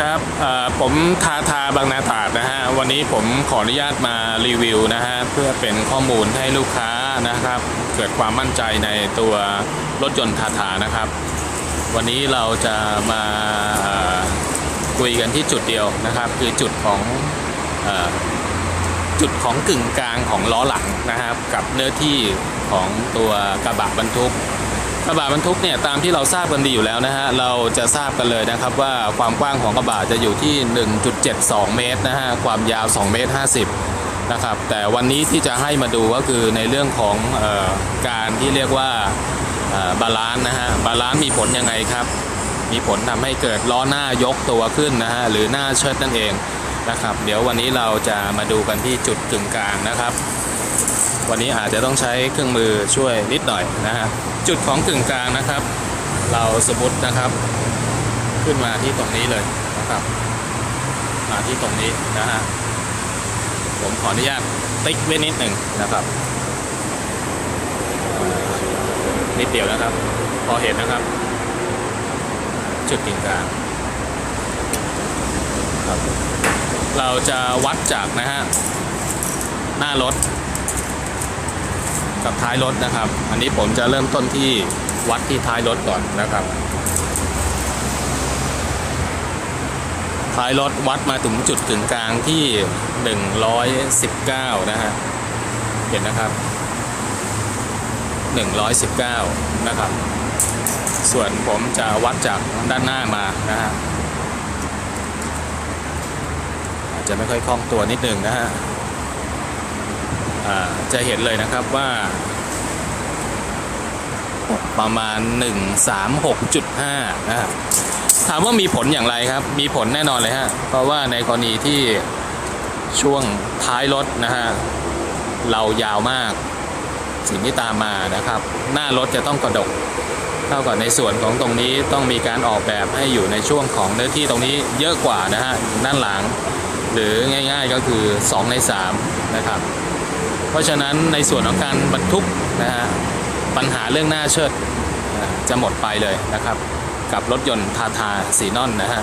ครับผมทาทาบางนาตาดนะฮะ วันนี้ผมขออนุญาตมารีวิวนะฮะ เพื่อเป็นข้อมูลให้ลูกค้านะครับ เกิดความมั่นใจในตัวรถยนต์ทาทานะครับ วันนี้เราจะมาคุยกันที่จุดเดียวนะครับ คือจุดของอจุดของกึ่งกลางของล้อหลังนะครับ กับเนื้อที่ของตัวกระบะบรรทุก กระบะบรรทุกเนี่ยตามที่เราทราบกันดีอยู่แล้วนะฮะเราจะทราบกันเลยนะครับว่าความกว้างของกระบะจะอยู่ที่ 1.72 เมตรนะฮะความยาว2เมตร50นะครับแต่วันนี้ที่จะให้มาดูก็คือในเรื่องของออการที่เรียกว่าบาลานซ์นะฮะบาลานซ์มีผลยังไงครับ มีผลทำให้เกิดล้อหน้ายกตัวขึ้นนะฮะหรือหน้าเชิดนั่นเองนะครับ เดี๋ยววันนี้เราจะมาดูกันที่จุดกึ่งกลางนะครับ วันนี้อาจจะต้องใช้เครื่องมือช่วยนิดหน่อยนะฮะจุดของกึ่งกลางนะครับ เราสมมตินะครับ ขึ้นมาที่ตรงนี้เลยนะครับมาที่ตรงนี้นะฮะผมขออนุญาตติ๊กไว้นิดหนึ่งนะครับนิดเดียวนะครับ พอเห็นนะครับ จุดกึ่งกลางครับเราจะวัดจากนะฮะหน้ารถ กับท้ายรถนะครับ อันนี้ผมจะเริ่มต้นที่วัดที่ท้ายรถก่อนนะครับ ท้ายรถวัดมาถึงจุดกึ่งกลางที่ 119 นะฮะ เห็นนะครับ 119 นะครับ ส่วนผมจะวัดจากด้านหน้ามานะฮะ อาจจะไม่ค่อยคล่องตัวนิดหนึ่งนะฮะ จะเห็นเลยนะครับว่า ประมาณ 136.5นะครับถามว่ามีผลอย่างไรครับ มีผลแน่นอนเลยฮะ เพราะว่าในกรณีที่ช่วงท้ายรถนะฮะ เรายาวมาก สิ่งที่ตามมานะครับ หน้ารถจะต้องกระดกเท่ากับในส่วนของตรงนี้ต้องมีการออกแบบให้อยู่ในช่วงของเนื้อที่ตรงนี้เยอะกว่านะฮะด้านหลัง หรือง่าย ๆก็คือ 2 ใน 3 นะครับ เพราะฉะนั้นในส่วนของการบรรทุกนะฮะปัญหาเรื่องหน้าเชิดจะหมดไปเลยนะครับ กับรถยนต์ทาทาสีนอนนะฮะ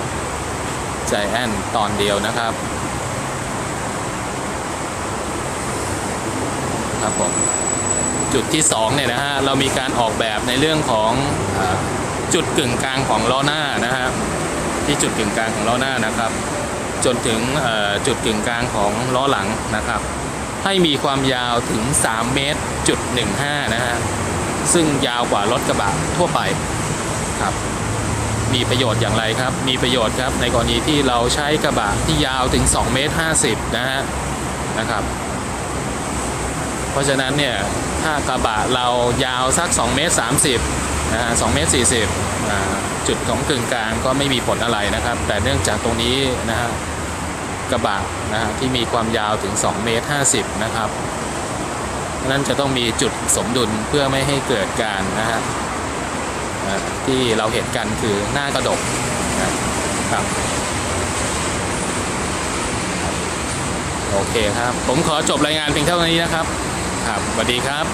ใจแอนตอนเดียวนะครับครับผมจุดที่2เนี่ยนะฮะเรามีการออกแบบในเรื่องของอจุดกึ่งกลางของล้อหน้านะฮะที่จุดกึ่งกลางของล้อหน้านะครับ จนถึงจุดกึ่งกลางของล้อหลังนะครับ ให้มีความยาวถึง 3 เมตรจุด15 นะฮะ ซึ่งยาวกว่ารถกระบะทั่วไปครับ มีประโยชน์อย่างไรครับ มีประโยชน์ครับในกรณีที่เราใช้กระบะที่ยาวถึง 2 เมตร 50 นะฮะ นะครับ เพราะฉะนั้นเนี่ย ถ้ากระบะเรายาวสัก 2 เมตร 30 นะฮะ2เมตร 40 จุดของกึ่งกลางก็ไม่มีผลอะไรนะครับ แต่เนื่องจากตรงนี้นะฮะ กระบะนะฮะที่มีความยาวถึง2เมตร50นะครับนั่นจะต้องมีจุดสมดุลเพื่อไม่ให้เกิดการนะฮะที่เราเห็นกันคือหน้ากระดกนะครับโอเคครับ ผมขอจบรายงานเพียงเท่านี้นะครับ ครับสวัสดีครับ